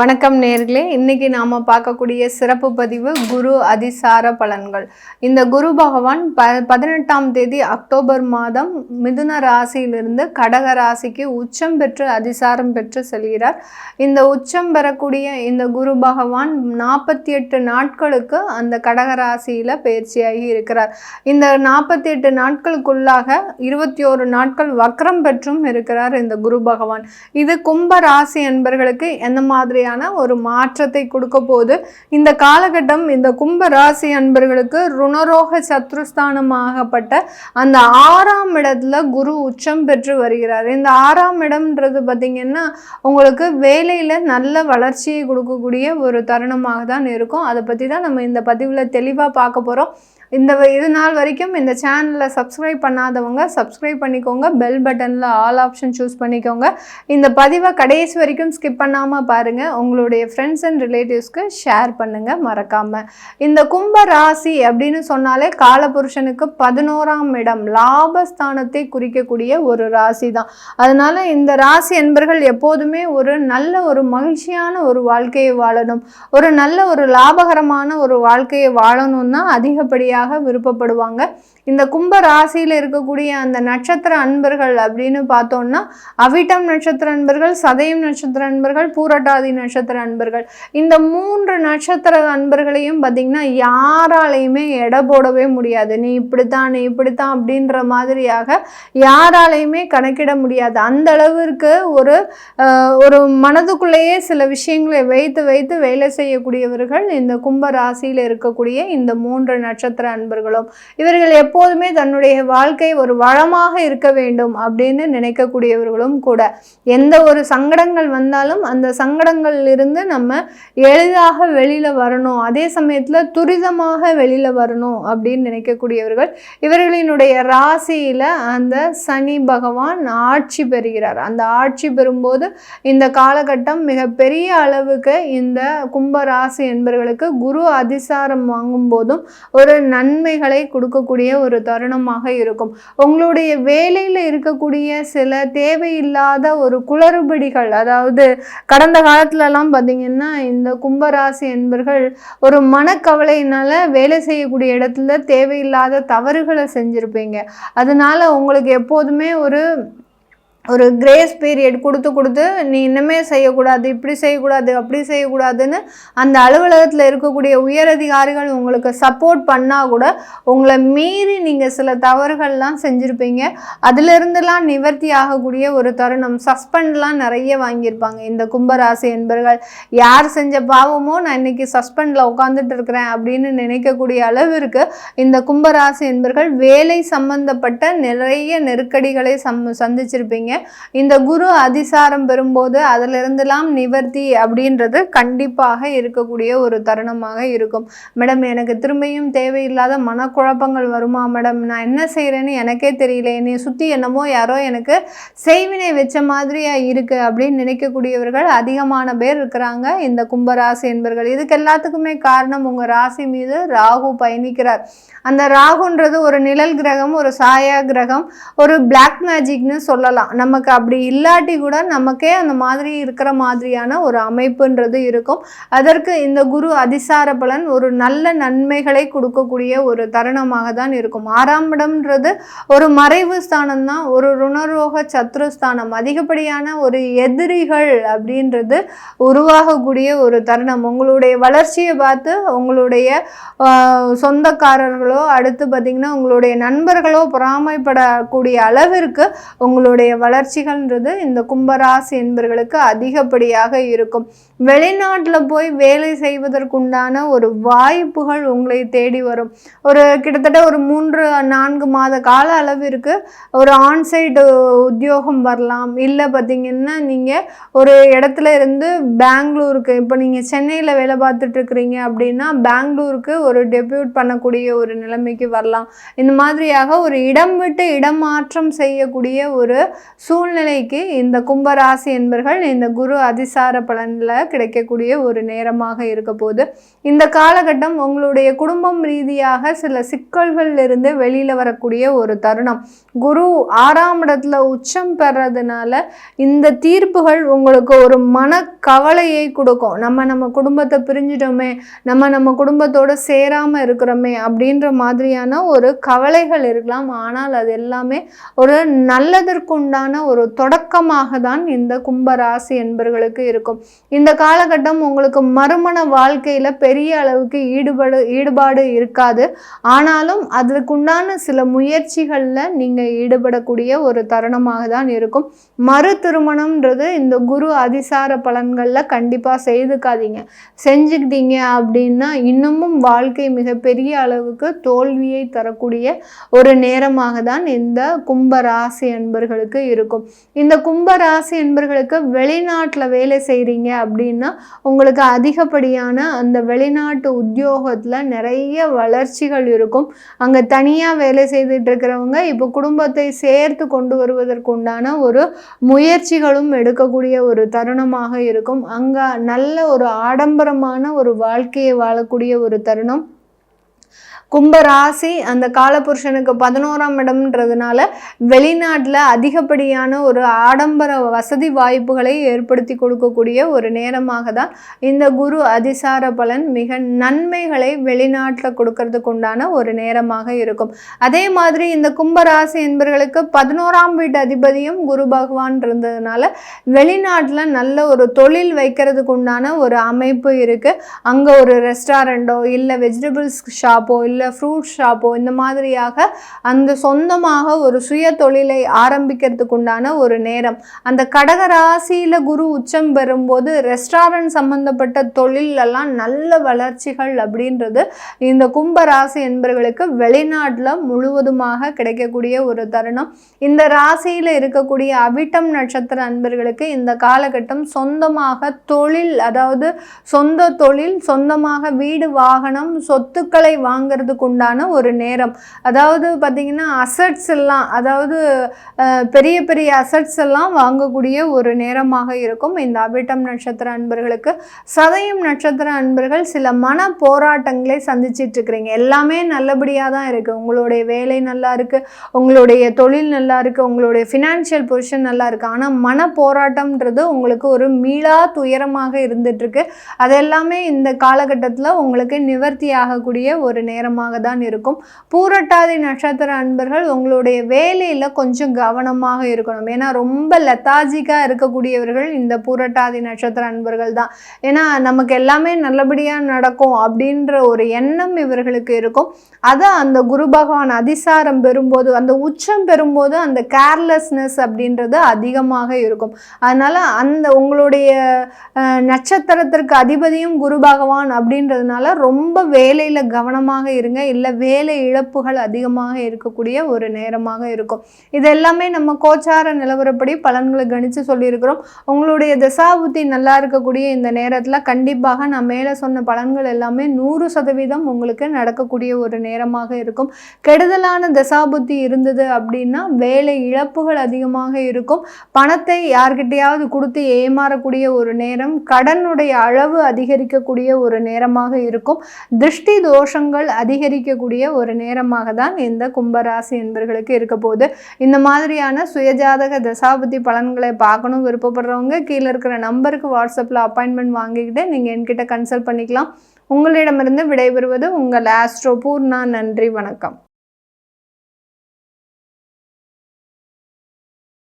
வணக்கம் நேர்களே. இன்னைக்கு நாம் பார்க்கக்கூடிய சிறப்பு பதிவு குரு அதிசார பலன்கள். இந்த குரு பகவான் ப பதினெட்டாம் தேதி அக்டோபர் மாதம் மிதுன ராசியிலிருந்து கடக ராசிக்கு உச்சம் பெற்று அதிசாரம் பெற்று செல்கிறார். இந்த உச்சம் பெறக்கூடிய இந்த குரு பகவான் நாற்பத்தி எட்டு நாட்களுக்கு அந்த கடக ராசியில் பயிற்சியாகி இருக்கிறார். இந்த நாற்பத்தி எட்டு நாட்களுக்குள்ளாக இருபத்தி ஓரு நாட்கள் வக்ரம் பெற்றும் இருக்கிறார் இந்த குரு பகவான். இது கும்ப ராசி என்பர்களுக்கு எந்த மாதிரியான ஒரு மாற்றத்தை கொடுக்க போது இந்த காலகட்டம் இந்த கும்ப ராசி அன்பர்களுக்கு ருணரோக சத்ருஸ்தானமாகப்பட்ட அந்த ஆறாம் இடத்துல குரு உச்சம் பெற்று வருகிறார். இந்த ஆறாம் இடம்ன்றது பார்த்திங்கன்னா உங்களுக்கு வேலையில் நல்ல வளர்ச்சியை கொடுக்கக்கூடிய ஒரு தருணமாக தான் இருக்கும். அதை பற்றி தான் நம்ம இந்த பதிவில் தெளிவாக பார்க்க போகிறோம் இந்த இது நாள் வரைக்கும் இந்த சேனலை சப்ஸ்கிரைப் பண்ணாதவங்க சப்ஸ்கிரைப் பண்ணிக்கோங்க. பெல் பட்டனில் ஆல் ஆப்ஷன் சூஸ் பண்ணிக்கோங்க. இந்த பதிவை கடைசி வரைக்கும் ஸ்கிப் பண்ணாமல் பாருங்கள் உங்களுடைய ஃப்ரெண்ட்ஸ் அண்ட் ரிலேட்டிவ்ஸ்க்கு ஷேர் பண்ணுங்கள் மறக்காமல் இந்த கும்ப ராசி அப்படின்னு சொன்னாலே காலபுருஷனுக்கு பதினோராம் இடம் லாபஸ்தானத்தை குறிக்கக்கூடிய ஒரு ராசி தான் அதனால் இந்த ராசி என்பர்கள் எப்போதுமே ஒரு நல்ல ஒரு மகிழ்ச்சியான ஒரு வாழ்க்கையை வாழணும். ஒரு நல்ல ஒரு லாபகரமான ஒரு வாழ்க்கையை வாழணும்னா அதிகப்படியாக விருப்பப்படுவாங்க. இந்த கும்ப ராசியில் இருக்கக்கூடிய அந்த நட்சத்திர அன்பர்கள் அப்படின்னு பார்த்தோம்னா அவிட்டம் நட்சத்திர அன்பர்கள் சதயம் நட்சத்திர அன்பர்கள் பூரட்டாதி நட்சத்திர அன்பர்கள். இந்த மூன்று நட்சத்திர அன்பர்களையும் பார்த்தீங்கன்னா யாராலையுமே எடை போடவே முடியாது. நீ இப்படித்தான் நீ இப்படித்தான் அப்படின்ற மாதிரியாக யாராலையுமே கணக்கிட முடியாது. அந்த அளவிற்கு ஒரு ஒரு மனதுக்குள்ளேயே சில விஷயங்களை வைத்து வைத்து வேலை செய்யக்கூடியவர்கள் இந்த கும்ப ராசியில் இருக்கக்கூடிய இந்த மூன்று நட்சத்திர அன்பர்களும் இவர்கள் எப்போதுமே தன்னுடைய வாழ்க்கை ஒரு வளமாக இருக்க வேண்டும் அப்படின்னு நினைக்கக்கூடியவர்களும் கூட. எந்த ஒரு சங்கடங்கள் வந்தாலும் அந்த சங்கடங்கள்ல இருந்து நம்ம எளிதாக வெளியில வரணும். அதே சமயத்தில் துரிதமாக வெளியில வரணும் அப்படின்னு நினைக்கக்கூடியவர்கள். இவர்களினுடைய ராசியில அந்த சனி பகவான் ஆட்சி பெறுகிறார். அந்த ஆட்சி பெறும்போது இந்த காலகட்டம் மிகப்பெரிய அளவுக்கு இந்த கும்ப ராசி என்பவர்களுக்கு குரு அதிசாரம் வாங்கும் போதும் ஒரு நன்மைகளை கொடுக்கக்கூடிய ஒரு தருணமாக இருக்கும். உங்களுடைய வேலையில் இருக்கக்கூடிய சில தேவையில்லாத ஒரு குளறுபடிகள் அதாவது கடந்த காலத்துலலாம் பார்த்தீங்கன்னா இந்த கும்பராசி என்பர்கள் ஒரு மனக்கவலையினால் வேலை செய்யக்கூடிய இடத்துல தேவையில்லாத தவறுகளை செஞ்சுருப்பீங்க. அதனால உங்களுக்கு எப்போதுமே ஒரு ஒரு கிரேஸ் பீரியட் கொடுத்து கொடுத்து நீ இன்னமே செய்யக்கூடாது இப்படி செய்யக்கூடாது அப்படி செய்யக்கூடாதுன்னு அந்த அலுவலகத்தில் இருக்கக்கூடிய உயரதிகாரிகள் உங்களுக்கு சப்போர்ட் பண்ணால் கூட உங்களை மீறி நீங்கள் சில தவறுகள்லாம் செஞ்சுருப்பீங்க. அதிலிருந்துலாம் நிவர்த்தி ஆகக்கூடிய ஒரு தருணம். சஸ்பெண்ட்லாம் நிறைய வாங்கியிருப்பாங்க. இந்த கும்பராசி என்பர்கள் யார் செஞ்ச பாவமோ நான் இன்னைக்கு சஸ்பெண்டில் உட்காந்துட்டு இருக்கிறேன் அப்படின்னு நினைக்கக்கூடிய அளவிற்கு இந்த கும்பராசி என்பர்கள் வேலை சம்பந்தப்பட்ட நிறைய நெருக்கடிகளை சம் சந்திச்சிருப்பீங்க. இந்த குரு அதிசாரம் பெறும்போது அதிலிருந்தெல்லாம் நிவர்த்தி அப்படின்றது கண்டிப்பாக இருக்கக்கூடிய ஒரு தருணமாக இருக்கும். மேடம் எனக்கு திரும்பியும் தேவையில்லாத மனக்குழப்பங்கள் வருமா மேடம்? நான் என்ன செய்கிறேன்னு எனக்கே தெரியல என்னை சுற்றி என்னமோ யாரோ எனக்கு செய்வினை வச்ச மாதிரியா இருக்கு அப்படின்னு நினைக்கக்கூடியவர்கள் அதிகமான பேர் இருக்கிறாங்க. இந்த கும்பராசி என்பர்கள். இதுக்கு எல்லாத்துக்குமே காரணம் உங்கள் ராசி மீது ராகு பயணிக்கிறார். அந்த ராகுன்றது ஒரு நிழல் கிரகம் ஒரு சாயா கிரகம் ஒரு பிளாக் மேஜிக்னு சொல்லலாம். நமக்கு அப்படி இல்லாட்டி கூட நமக்கே அந்த மாதிரி இருக்கிற மாதிரியான ஒரு அமைப்புன்றது இருக்கும். அதற்கு இந்த குரு அதிசார பலன் ஒரு நல்ல நன்மைகளை கொடுக்கக்கூடிய ஒரு தருணமாக தான் இருக்கும். ஆறாம் இடம்ன்றது ஒரு மறைவு ஸ்தானம் தான் ஒரு ருணரோக சத்ருஸ்தானம் அதிகப்படியான ஒரு எதிரிகள் அப்படின்றது உருவாகக்கூடிய ஒரு தருணம். உங்களுடைய வளர்ச்சியை பார்த்து உங்களுடைய சொந்தக்காரர்களோ அடுத்து பார்த்திங்கன்னா உங்களுடைய நண்பர்களோ பொறாமைப்படக்கூடிய அளவிற்கு உங்களுடைய வளர்ச்சிகள்ன்றது இந்த கும்பராசி என்பவர்களுக்கு அதிகப்படியாக இருக்கும். வெளிநாட்டில் போய் வேலை செய்வதற்குண்டான ஒரு வாய்ப்புகள் உங்களை தேடி வரும். ஒரு கிட்டத்தட்ட ஒரு மூன்று நான்கு மாத கால அளவிற்கு ஒரு ஆன்சைட் உத்தியோகம் வரலாம். இல்லை பார்த்தீங்கன்னா நீங்கள் ஒரு இடத்துல இருந்து பெங்களூருக்கு இப்போ நீங்கள் சென்னையில் வேலை பார்த்துட்டு இருக்கிறீங்க அப்படின்னா பெங்களூருக்கு ஒரு டெபியூட் பண்ணக்கூடிய ஒரு நிலைமைக்கு வரலாம். இந்த மாதிரியாக ஒரு இடம் விட்டு இடம் மாற்றம் செய்யக்கூடிய ஒரு சூழ்நிலைக்கு இந்த கும்பராசி என்பர்கள் இந்த குரு அதிசார பலனில் கிடைக்கக்கூடிய ஒரு நேரமாக இருக்க போது இந்த காலகட்டம் உங்களுடைய குடும்பம் ரீதியாக சில சிக்கல்கள் இருந்து வெளியில் வரக்கூடிய ஒரு தருணம். குரு ஆறாம் இடத்துல உச்சம் பெறதுனால இந்த தீர்ப்புகள் உங்களுக்கு ஒரு மன கவலையை கொடுக்கும். நம்ம நம்ம குடும்பத்தை பிரிஞ்சிட்டோமே நம்ம நம்ம குடும்பத்தோடு சேராமல் இருக்கிறோமே அப்படின்ற மாதிரியான ஒரு கவலைகள் இருக்கலாம். ஆனால் அது எல்லாமே ஒரு நல்லதற்குண்டான ஒரு தொடக்கமாக தான் இந்த கும்பராசி என்பர்களுக்கு இருக்கும். இந்த காலகட்டம் உங்களுக்கு மறுமண வாழ்க்கையில் பெரிய அளவுக்கு ஈடுபாடு ஈடுபாடு இருக்காது. ஆனாலும் அதற்குண்டான சில முயற்சிகளில் நீங்கள் ஈடுபடக்கூடிய ஒரு தருணமாக தான் இருக்கும். மறு திருமணம்ன்றது இந்த குரு அதிசார பலன்களில் கண்டிப்பாக செய்துக்காதீங்க. செஞ்சுக்கிட்டீங்க அப்படின்னா இன்னமும் வாழ்க்கை மிகப்பெரிய அளவுக்கு தோல்வியை தரக்கூடிய ஒரு நேரமாக தான் இந்த கும்பராசி ராசி இருக்கும். இருக்கும். இந்த கும்ப ராசி என்பர்களுக்கு வெளிநாட்டில் வேலை செய்கிறீங்க அப்படின்னா உங்களுக்கு அதிகப்படியான அந்த வெளிநாட்டு உத்தியோகத்தில் நிறைய வளர்ச்சிகள் இருக்கும். அங்கே தனியாக வேலை செய்துட்டு இருக்கிறவங்க இப்போ குடும்பத்தை சேர்த்து கொண்டு வருவதற்குண்டான ஒரு முயற்சிகளும் எடுக்கக்கூடிய ஒரு தருணமாக இருக்கும். அங்கே நல்ல ஒரு ஆடம்பரமான ஒரு வாழ்க்கையை வாழக்கூடிய ஒரு தருணம். கும்பராசி அந்த காலபுருஷனுக்கு பதினோராம் இடம்ன்றதுனால வெளிநாட்டில் அதிகப்படியான ஒரு ஆடம்பர வசதி வாய்ப்புகளை ஏற்படுத்தி கொடுக்கக்கூடிய ஒரு நேரமாக தான் இந்த குரு அதிசார பலன் மிக நன்மைகளை வெளிநாட்டில் கொடுக்கறதுக்கு உண்டான ஒரு நேரமாக இருக்கும். அதே மாதிரி இந்த கும்பராசி என்பவர்களுக்கு பதினோராம் வீட்டு அதிபதியும் குரு பகவான் இருந்ததுனால வெளிநாட்டில் நல்ல ஒரு தொழில் வைக்கிறதுக்கு உண்டான ஒரு அமைப்பு இருக்குது அங்கே ஒரு ரெஸ்டாரண்ட்டோ இல்லை வெஜிடபிள்ஸ் ஷாப்போ இல்லை இல்லை ஃப்ரூட் ஷாப்போ இந்த மாதிரியாக அந்த சொந்தமாக ஒரு சுய தொழிலை ஆரம்பிக்கிறதுக்கு உண்டான ஒரு நேரம். அந்த கடக ராசியில் குரு உச்சம் பெறும்போது ரெஸ்டாரண்ட் சம்பந்தப்பட்ட தொழிலெல்லாம் நல்ல வளர்ச்சிகள் அப்படின்றது இந்த கும்பராசி என்பர்களுக்கு என்பவர்களுக்கு வெளிநாட்டில் முழுவதுமாக கிடைக்கக்கூடிய ஒரு தருணம். இந்த ராசியில் இருக்கக்கூடிய அவிட்டம் நட்சத்திர அன்பர்களுக்கு இந்த காலகட்டம் சொந்தமாக தொழில் அதாவது சொந்த தொழில் சொந்தமாக வீடு வாகனம் சொத்துக்களை வாங்கிறது பண்ணுறதுக்கு உண்டான ஒரு நேரம். அதாவது பார்த்திங்கன்னா அசட்ஸ் எல்லாம் அதாவது பெரிய பெரிய அசட்ஸ் எல்லாம் வாங்கக்கூடிய ஒரு நேரமாக இருக்கும். இந்த அபிட்டம் நட்சத்திர அன்பர்களுக்கு சதயம் நட்சத்திர அன்பர்கள் சில மன போராட்டங்களை சந்திச்சிட்டு இருக்கிறீங்க எல்லாமே நல்லபடியாக தான் இருக்குது உங்களுடைய வேலை நல்லா இருக்குது உங்களுடைய தொழில் நல்லா இருக்குது உங்களுடைய ஃபினான்ஷியல் பொசிஷன் நல்லா இருக்குது ஆனால் மன போராட்டம்ன்றது உங்களுக்கு ஒரு மீளா துயரமாக இருந்துகிட்ருக்கு அது எல்லாமே இந்த காலகட்டத்தில் உங்களுக்கு நிவர்த்தி ஆகக்கூடிய ஒரு நேரமாக அதிகமாக தான் இருக்கும். பூரட்டாதி நட்சத்திர அன்பர்கள் உங்களுடைய வேலையில் கொஞ்சம் கவனமாக இருக்கணும். ஏன்னா ரொம்ப லெத்தாஜிக்காக இருக்கக்கூடியவர்கள் இந்த பூரட்டாதி நட்சத்திர அன்பர்கள் தான். ஏன்னா நமக்கு எல்லாமே நல்லபடியாக நடக்கும் அப்படின்ற ஒரு எண்ணம் இவர்களுக்கு இருக்கும். அதை அந்த குரு பகவான் அதிசாரம் பெறும்போது அந்த உச்சம் பெறும்போது அந்த கேர்லெஸ்னஸ் அப்படின்றது அதிகமாக இருக்கும். அதனால் அந்த உங்களுடைய நட்சத்திரத்திற்கு அதிபதியும் குரு பகவான் அப்படின்றதுனால ரொம்ப வேலையில் கவனமாக இருங்க. இருங்க இல்லை வேலை இழப்புகள் அதிகமாக இருக்கக்கூடிய ஒரு நேரமாக இருக்கும். இது எல்லாமே நம்ம கோச்சார நிலவரப்படி பலன்களை கணித்து சொல்லியிருக்கிறோம். உங்களுடைய தசாபுத்தி நல்லா இருக்கக்கூடிய இந்த நேரத்தில் கண்டிப்பாக நான் மேலே சொன்ன பலன்கள் எல்லாமே நூறு சதவீதம் உங்களுக்கு நடக்கக்கூடிய ஒரு நேரமாக இருக்கும். கெடுதலான தசாபுத்தி இருந்தது அப்படின்னா வேலை இழப்புகள் அதிகமாக இருக்கும். பணத்தை யார்கிட்டையாவது கொடுத்து ஏமாறக்கூடிய ஒரு நேரம் கடனுடைய அளவு அதிகரிக்கக்கூடிய ஒரு நேரமாக இருக்கும். திருஷ்டி தோஷங்கள் அதிக அதிகரிக்கக்கூடிய ஒரு நேரமாக தான் இந்த கும்பராசி என்பர்களுக்கு இருக்க போகுது. இந்த மாதிரியான சுயஜாதக தசாபதி பலன்களை பார்க்கணும் விருப்பப்படுறவங்க கீழே இருக்கிற நம்பருக்கு வாட்ஸ்அப்பில் அப்பாயின்மெண்ட் வாங்கிக்கிட்டு நீங்கள் என்கிட்ட கன்சல்ட் பண்ணிக்கலாம். உங்களிடமிருந்து விடைபெறுவது உங்கள் ஆஸ்ட்ரோ பூர்ணா நன்றி வணக்கம்.